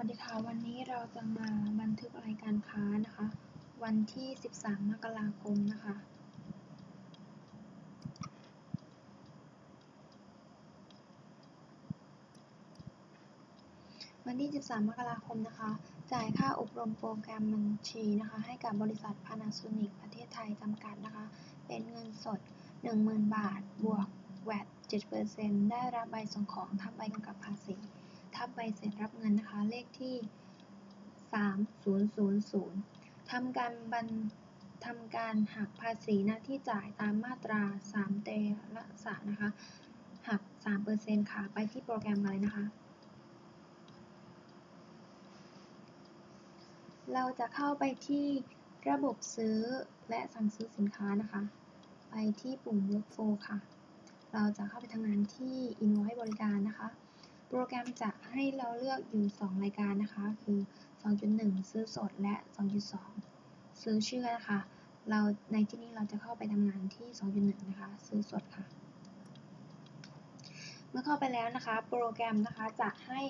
วัสดีค่ะ วันนี้เราจะมาบันทึกรายการค้านะคะ วันที่ 13 มกราคมนะคะ วันที่ 13 มกราคมนะคะ จ่ายค่าอบรมโปรแกรมบัญชีนะคะ ให้กับบริษัท Panasonic ประเทศไทยจำกัดนะคะ เป็นเงินสด 10,000 บาท บวก VAT 7%ได้รับใบส่งของทับใบกำกับภาษี ทับใบเสร็จรับเงินนะคะ เลขที่ 3000ทำการบันทำการหักภาษีหน้าที่จ่ายตามมาตรา 3 เตระสะนะคะ หัก 3%ค่ะ ไปที่โปรแกรมเลยนะคะ เราจะเข้าไปที่ระบบซื้อและสั่งซื้อสินค้านะคะ ไปที่ปุ่ม Workflow ค่ะ เราจะเข้าไปทำงานที่ Invoice บริการนะคะ โปรแกรมจะให้เราเลือกอยู่ 2 รายการนะคะ คือ 2.1 ซื้อสดและ 2.2 ซื้อเชื่อนะคะ เราในที่นี้เราจะเข้าไปทำงานที่ 2.1 นะคะ ซื้อสดค่ะ เมื่อเข้าไปแล้วนะคะ โปรแกรมนะคะจะให้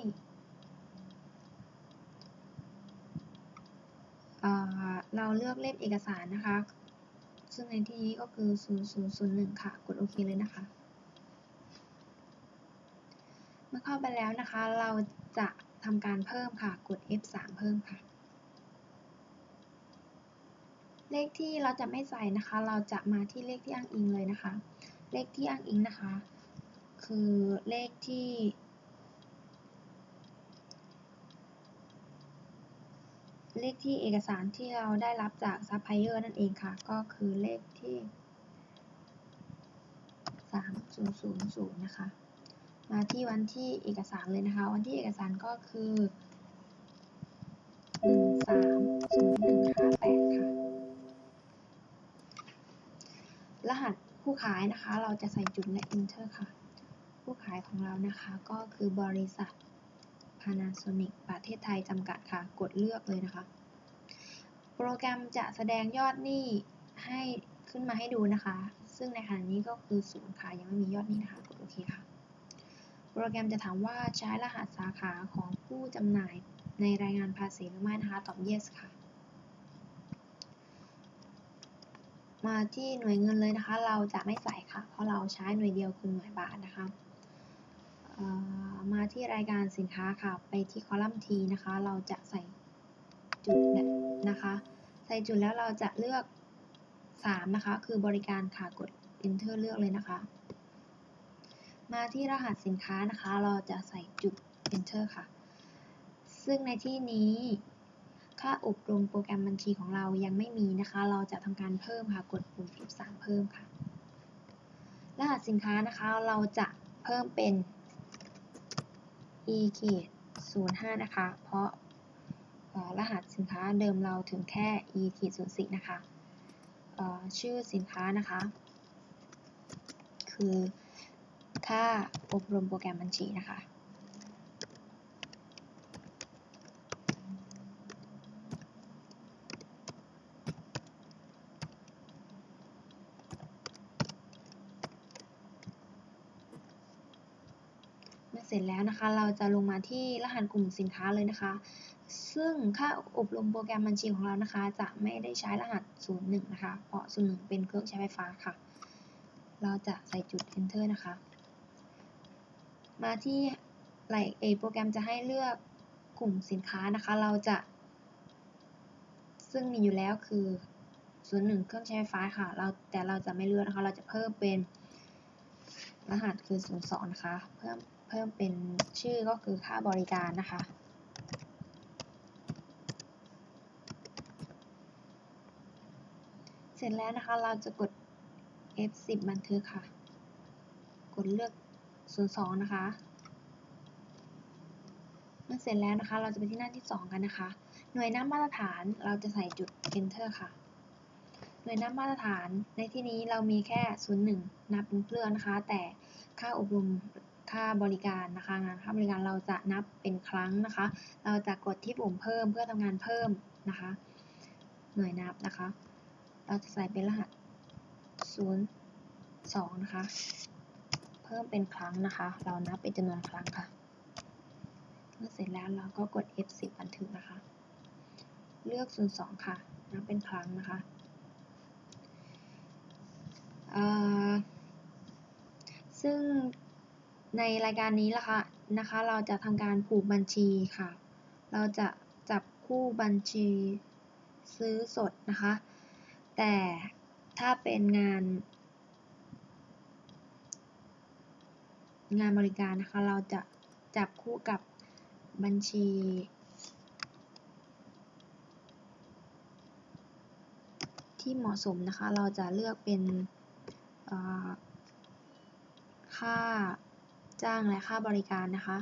เอ่อเราเลือกเล่มเอกสารนะคะ ซึ่งในที่นี้ก็คือ 0001 ค่ะ กดโอเคเลยนะคะ เข้าไปแล้วนะคะ เราจะทำการเพิ่มค่ะ กด F3 เพิ่มค่ะ เลขที่เราจะไม่ใส่นะคะ เราจะมาที่เลขที่อ้างอิงเลยนะคะ เลขที่อ้างอิงนะคะ คือเลขที่เลขที่เอกสารที่เราได้รับจากซัพพลายเออร์นั่นเองค่ะ ก็คือเลขที่ 3000 นะคะ มาที่วันที่เอกสารเลยนะคะ วันที่เอกสารก็คือ130158ค่ะ รหัสผู้ขายนะคะ เราจะใส่จุดและ enter ค่ะ ผู้ขายของเรานะคะก็คือบริษัท Panasonic ประเทศไทยจำกัดค่ะ กดเลือกเลยนะคะ โปรแกรมจะแสดงยอดหนี้ให้ขึ้นมาให้ดูนะคะ ซึ่งในขณะนี้ก็คือศูนย์ค่ะยังไม่มียอดหนี้นะคะ กดโอเคค่ะ โปรแกรมจะถามว่าใช้รหัสสาขาของผู้จำหน่ายในรายงานภาษีหรือไม่นะคะ ตอบ yes ค่ะ มาที่หน่วยเงินเลยนะคะ เราจะไม่ใส่ค่ะ เพราะเราใช้หน่วยเดียวคือหน่วยบาทนะคะ มาที่รายการสินค้าค่ะ ไปที่คอลัมน์ T นะคะ เราจะใส่จุดนะคะ ใส่จุดแล้วเราจะเลือก 3 นะคะ คือบริการค่ะ กด enter เลือกเลยนะคะ มาที่รหัสสินค้านะคะ เราจะใส่จุด enter ค่ะ ซึ่งในที่นี้ค่าอบรมโปรแกรมบัญชีของเรายังไม่มีนะคะ เราจะทำการเพิ่มค่ะ กดปุ่ม F3 เพิ่มค่ะ รหัสสินค้านะคะ เราจะเพิ่มเป็น e 05นะคะ เพราะรหัสสินค้าเดิมเราถึงแค่ e 04นะคะเอ่อชื่อสินค้านะคะ คือ ค่าอบรมโปรแกรมบัญชีนะคะ เมื่อเสร็จแล้วนะคะ เราจะลงมาที่รหัสกลุ่มสินค้าเลยนะคะ ซึ่งค่าอบรมโปรแกรมบัญชีของเรานะคะ จะไม่ได้ใช้รหัส 01 นะคะ เพราะ 01 เป็นเครื่องใช้ไฟฟ้าค่ะ เราจะใส่จุด enter นะคะ มาที่ไหลเอโปรแกรมจะให้เลือกกลุ่มสินค้านะคะ เราจะ ซึ่งมีอยู่แล้วคือ01เครื่องใช้ไฟฟ้าค่ะ เราแต่เราจะไม่เลือกนะคะ เราจะเพิ่มเป็น รหัสคือ02นะคะ เพิ่มเพิ่มเป็นชื่อก็คือค่าบริการนะคะ เสร็จแล้วนะคะ เราจะกด F10 บันทึกค่ะ กดเลือก 02นะคะเมื่อเสร็จแล้วนะคะ เราจะไปที่หน้าที่ 2 กันนะคะ หน่วยนับมาตรฐานเราจะใส่จุด enter ค่ะ หน่วยนับมาตรฐานในที่นี้เรามีแค่ 01 นับเป็นเครื่องนะคะ แต่ค่าอบรมค่าบริการนะคะงานค่าบริการเราจะนับเป็นครั้งนะคะ เราจะกดที่ปุ่มเพิ่มเพื่อทำงานเพิ่มนะคะ หน่วยนับนะคะ เราจะใส่เป็นรหัส 02 นะคะ เพิ่มเป็นครั้งนะคะ เรานับเป็นจำนวนครั้งค่ะเมื่อเสร็จแล้วเราก็กด F10 บันทึกนะคะ เลือก02ค่ะ นับเป็นครั้งนะคะซึ่งในรายการนี้ละค่ะนะคะ เราจะทำการผูกบัญชีค่ะ เราจะจับคู่บัญชีซื้อสดนะคะ แต่ถ้าเป็นงาน งานบริการนะคะ เราจะจับคู่กับบัญชี ที่เหมาะสมนะคะ เราจะเลือกเป็นค่าจ้างและค่าบริการนะคะ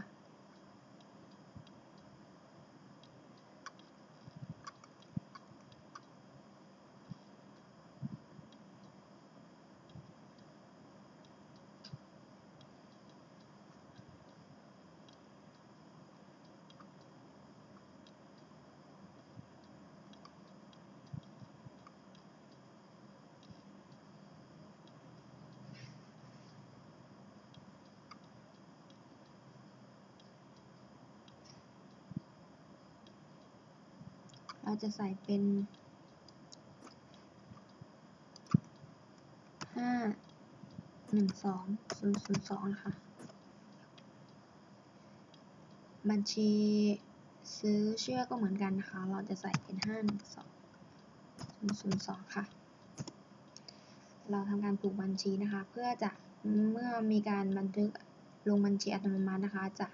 เราจะใส่เป็นห้าหนึ่งสองศูนย์ศูนย์สองนะคะบัญชีซื้อเชื่อก็เหมือนกันนะคะ เราจะใส่เป็นห้าหนึ่งสองศูนย์ศูนย์สองค่ะ เราทำการผูกบัญชีนะคะ เพื่อจะเมื่อมีการบันทึกลงบัญชีอัตโนมัตินะคะ จะ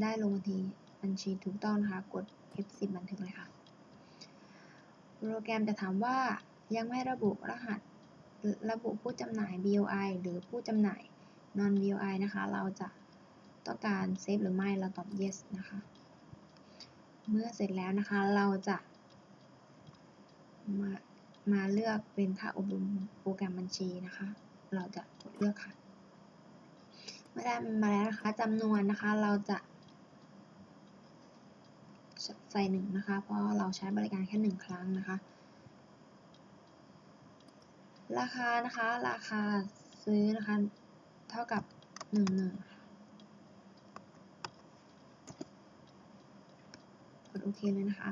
ได้ลงบัญชีบัญชีถูกต้องนะคะ กด F10 บันทึกเลยค่ะ โปรแกรมจะถามว่ายังไม่ระบุรหัส ระบุผู้จำหน่าย BOI หรือผู้จำหน่าย non BOI นะคะ เราจะต้องการเซฟหรือไม่ เราตอบ yes นะคะ เมื่อเสร็จแล้วนะคะ เราจะ มามาเลือกเป็นค่าอบรมโปรแกรมบัญชีนะคะ เราจะกดเลือกค่ะ เมื่อได้มาแล้วนะคะจำนวนนะคะ เราจะ ใส่หนึ่งนะคะ เพราะเราใช้บริการแค่หนึ่งครั้งนะคะ ราคานะคะ ราคาซื้อนะคะ เท่ากับหนึ่งหนึ่งกดโอเคเลยนะคะ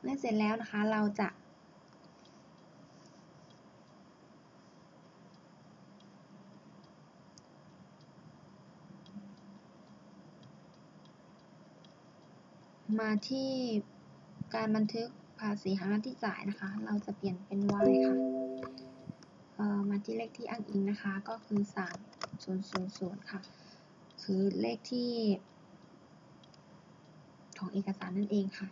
เมื่อเสร็จแล้วนะคะ เราจะ มาที่การบันทึกภาษีหางหน้าที่จ่ายนะคะ เราจะเปลี่ยนเป็น y ค่ะ มาที่เลขที่อ้างอิงนะคะ ก็คือ3000ค่ะ คือเลขที่ ของเอกสารนั่นเองค่ะ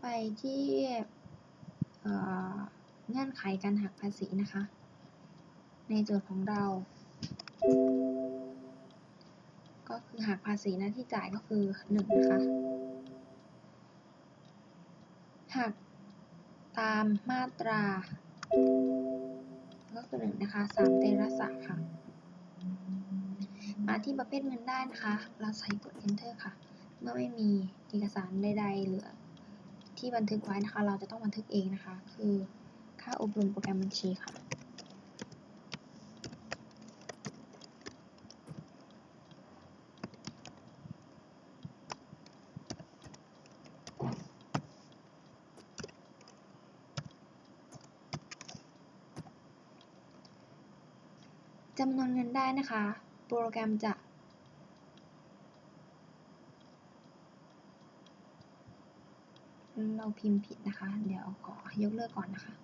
ไปที่เงื่อนไขการหักภาษีนะคะ ในโจทย์ของเรา ก็คือหักภาษีหน้าที่จ่ายก็คือหนึ่งนะคะหักตามมาตราก็คือหนึ่งนะคะสามเตระสะค่ะ มาที่ประเภทเงินได้นะคะ เราใส่กด enter ค่ะ เมื่อไม่มีเอกสารใดๆเหลือที่บันทึกไว้นะคะ เราจะต้องบันทึกเองนะคะ คือค่าอบรมโปรแกรมบัญชีค่ะ จำนวนเงินได้นะคะ โปรแกรมจะเราพิมพ์ผิดนะคะ เดี๋ยวขอยกเลิกก่อนนะคะ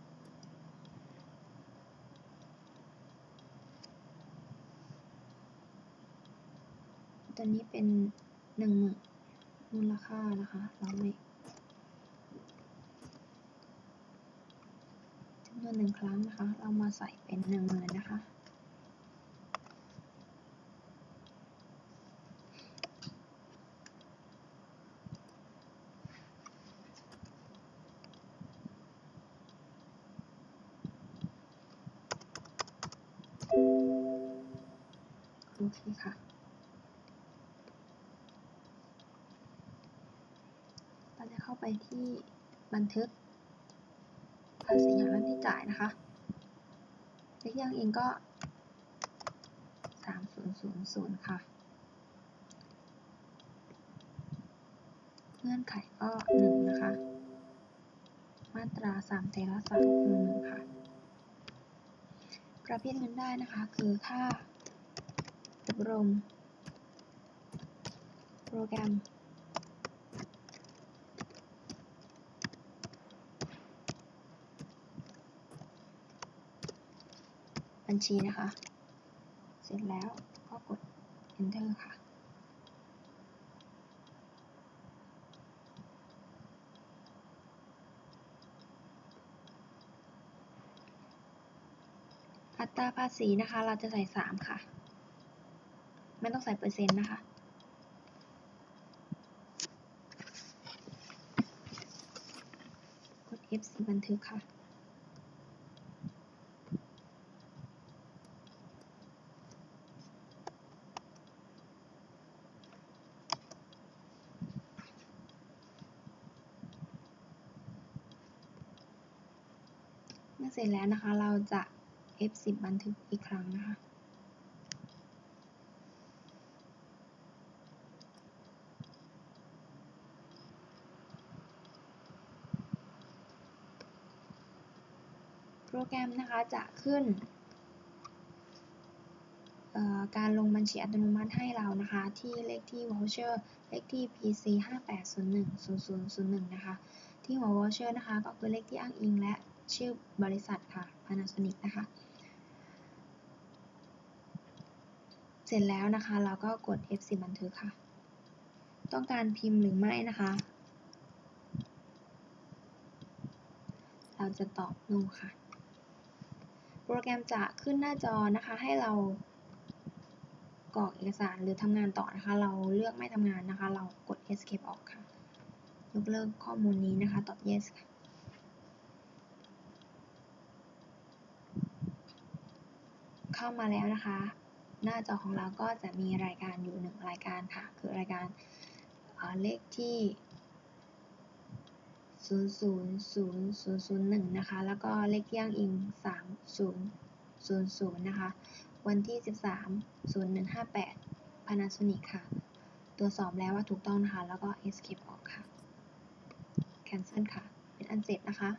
ตัวนี้เป็นหนึ่งหมื่นมูลค่านะคะ เราไม่จำนวนหนึ่งครั้งนะคะ เรามาใส่เป็นหนึ่งหมื่นนะคะ โอเคค่ะ เราจะเข้าไปที่บันทึกภาษีหางหน้าที่จ่ายนะคะเลขที่างอิงก็สามศูนย์ศูนย์ศูนย์ค่ะ เงื่อนไขก็หนึ่งนะคะ มาตราสามเทระสามหนึ่งค่ะ ประเภทเงินได้นะคะ คือค่าอบรม โปรแกรม บัญชีนะคะ เสร็จแล้วก็กด enter ค่ะ อัตราภาษีนะคะ เราจะใส่ 3 ค่ะ ไม่ต้องใส่เปอร์เซ็นต์นะคะกด F4 บันทึกค่ะเมื่อเสร็จแล้วนะคะ เราจะ F10 บันทึกอีกครั้งนะคะ โปรแกรมนะคะจะขึ้นการลงบัญชีอัตโนมัติให้เรานะคะ ที่เลขที่ voucher เลขที่ PC 58010001 นะคะ ที่หัว voucher นะคะ ก็คือเลขที่อ้างอิงและชื่อบริษัทค่ะ Panasonic นะคะ เส ร็จแล้วนะคะ เราก็กด F10 บันทึกค่ะ ต้องการพิมพ์หรือไม่นะคะ เราจะตอบ no ค่ะ โปรแกรมจะขึ้นหน้าจอนะคะ ให้เรากรอกเอกสารหรือทำงานต่อนะคะ เราเลือกไม่ทำงานนะคะ เรากด escape ออกค่ะ ยกเลิกข้อมูลนี้นะคะ ตอบ yes ค่ะเข้ามาแล้วนะคะ หน้าจอของเราก็จะมีรายการอยู่หนึ่งรายการค่ะ คือรายการเอ่อเลขที่ 000001 นะคะ แล้วก็เลขที่อ้างอิง 3000 นะคะ วันที่ 13 0158 Panasonic ค่ะ ตรวจสอบแล้วว่าถูกต้องนะคะ แล้วก็ escape ออกค่ะ cancel ค่ะ เป็นอันเสร็จนะคะ